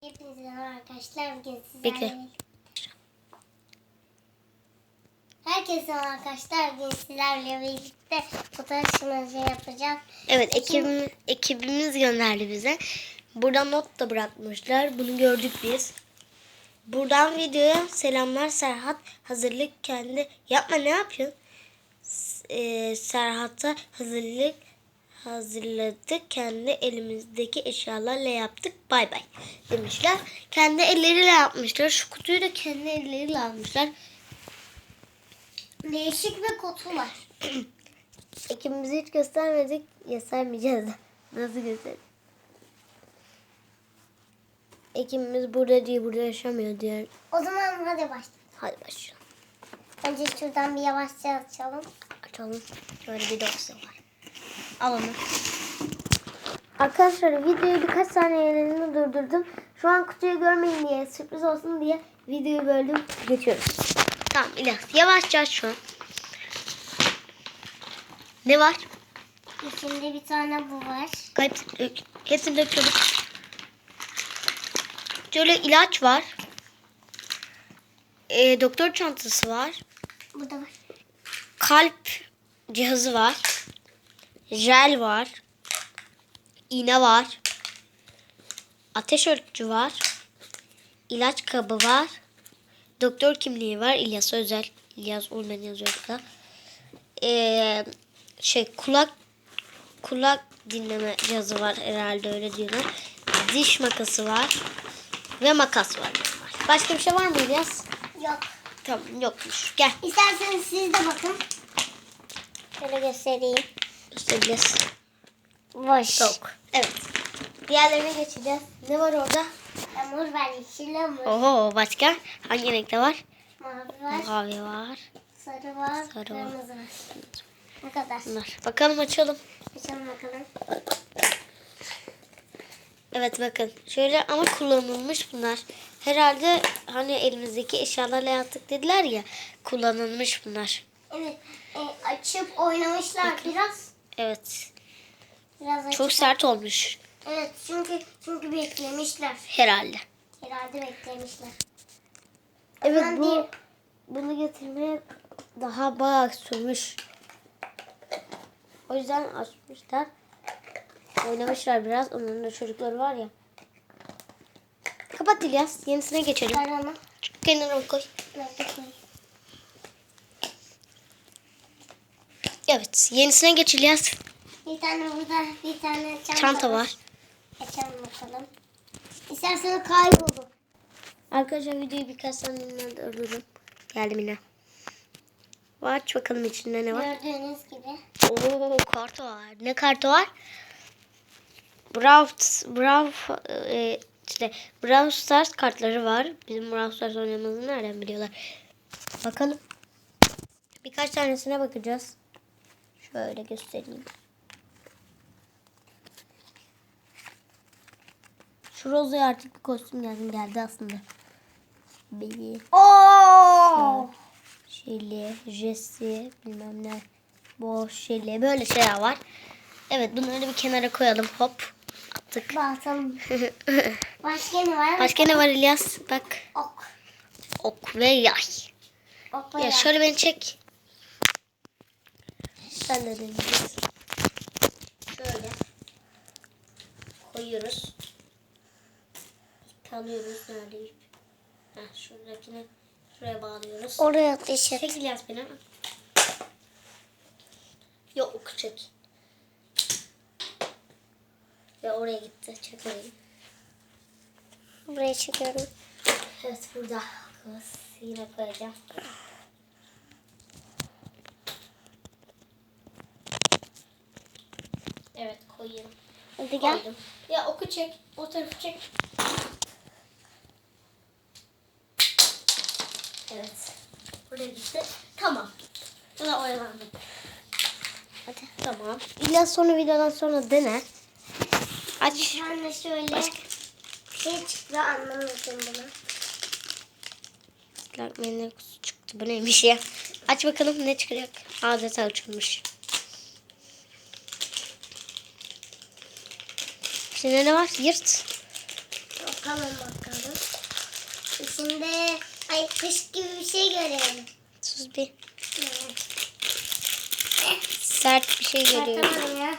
Hepinize arkadaşlar. Bugün sizlerle... Bekle. Herkese arkadaşlar. Bugün sizlerle birlikte fotoğraf şımajı yapacağız. Evet ekibimiz, ekibimiz gönderdi bize. Buradan not da bırakmışlar. Bunu gördük biz. Buradan videoya selamlar Serhat. Hazırlık kendi... Yapma ne yapıyorsun? Eee, Serhat'a hazırlık hazırladık. Kendi elimizdeki eşyalarla yaptık. Bay bay demişler. Kendi elleriyle yapmışlar. Şu kutuyu da kendi elleriyle almışlar. Değişik bir kutu var. Ekibimizi hiç göstermedik. Göstermeyeceğiz de. Nasıl gösterelim? Ekibimiz burada değil, burada yaşamıyor diyor. O zaman hadi başlayalım. Hadi başlayalım. Önce şuradan bir yavaşça açalım. Açalım. Şöyle bir dosya var. Al onu. Arkadaşlar videoyu birkaç saniyeliğine durdurdum. Şu an kutuyu görmeyin diye, sürpriz olsun diye videoyu böldüm. Geçiyoruz. Tamam İlyas. Yavaşça aç şu an. Ne var? İçinde bir tane bu var. Hepsini dök. Hepsini dök çabuk. Şöyle ilaç var. Ee, doktor çantası var. Burada var. Kalp cihazı var. Jel var. İğne var. Ateş ölçücü var. İlaç kabı var. Doktor kimliği var. İlyas Özel. İlyas Urmen yazıyor burada. Ee, şey kulak kulak dinleme cihazı var herhalde öyle diyorlar. Diş makası var. Ve makas var. Başka bir şey var mı İlyas? Yok. Tamam yokmuş. Gel. İsterseniz siz de bakın. Şöyle göstereyim. İlyas. Boş. Yok. Evet. Diğerlerine geçeceğiz. Ne var orada? Hamur var, yeşil hamur. Oho başka? Hangi renkte var? Mavi var, Mavi var. sarı var, Sarı var. kırmızı var. Bu kadar. Bunlar. Bakalım açalım. Açalım bakalım. Evet bakın. Şöyle ama kullanılmış bunlar. Herhalde hani elimizdeki eşyalarla yaptık dediler ya. Kullanılmış bunlar. Evet, e, açıp oynamışlar biraz. Evet. Biraz açıp. Çok sert olmuş. Evet, çünkü çünkü beklemişler. Herhalde. Herhalde beklemişler. Evet Aman bu diyeyim. bunu getirmeye daha bayağı sürmüş. O yüzden açmışlar. Oynamışlar biraz. Onların da çocukları var ya. Kapat İlyas. Yenisine geçelim. Kenara koy. Nerede koy? Evet. Yenisine geç İlyas. Bir tane burada, bir tane çanta, Çanta var. Açalım bakalım. İstersen kayboldu. Arkadaşlar videoyu birkaç saniye durdururum. Geldim yine. Aç bakalım içinde ne var. Gördüğünüz gibi. Oo kartı var. Ne kartı var? Brawl, Brawl, e, işte Brawl Stars kartları var. Bizim Brawl Stars oynamamızı nereden biliyorlar? Bakalım. Birkaç tanesine bakacağız. Şöyle göstereyim. Şu Rose'ya artık bir kostüm geldi, geldi aslında. Bir Oo! Şeli, Jesse, bilmem ne. Boş, Şeli böyle şeyler var. Evet bunları bir kenara koyalım. Hop. Attık. Bakalım. Başka ne var? Başka ne var İlyas? Bak. Ok. Ok ve yay. Ok Ya var. şöyle beni çek. Sen de deneyeceğiz. Şöyle. Koyuyoruz. Kalıyoruz nerede ip? Heh, şuradakini şuraya bağlıyoruz. Oraya ateş et. Çek İlyas beni. Yok ok çek. Ve oraya gitti. Çek orayı. Buraya çekiyorum. Evet burada. Kız yine koyacağım. Evet koyuyorum. Hadi gel. Koydum. Ya oku çek. O tarafı çek. Evet. Buraya gitti. Tamam. Buna oyalandım. Hadi. Tamam. İlyas sonra videodan sonra dene. Aç. Ben de şöyle bir şey çıktı anlamadım bunu. Clark Man'in kutusu çıktı. Bu neymiş ya? Aç bakalım ne çıkacak. Adeta açılmış. İçinde ne var? Yırt. Bakalım bakalım. İçinde ay kış gibi bir şey görelim. Sus bir. Evet. Sert bir şey geliyor. Çıkartamadım ya.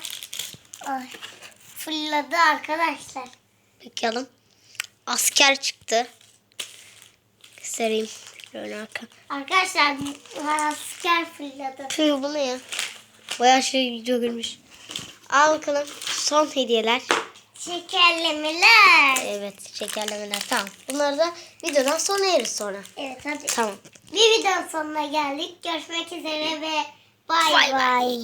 Ay. Fırladı arkadaşlar. Bakalım. Asker çıktı. Göstereyim. Şöyle arka. Arkadaşlar asker fırladı. Püh bu ne ya? Bayağı şey dökülmüş. Al bakalım. Son hediyeler. Şekerlemeler. Evet şekerlemeler tamam. Bunları da videodan sonra yeriz sonra. Evet hadi. Tamam. Bir videonun sonuna geldik. Görüşmek üzere ve bay Bay bay.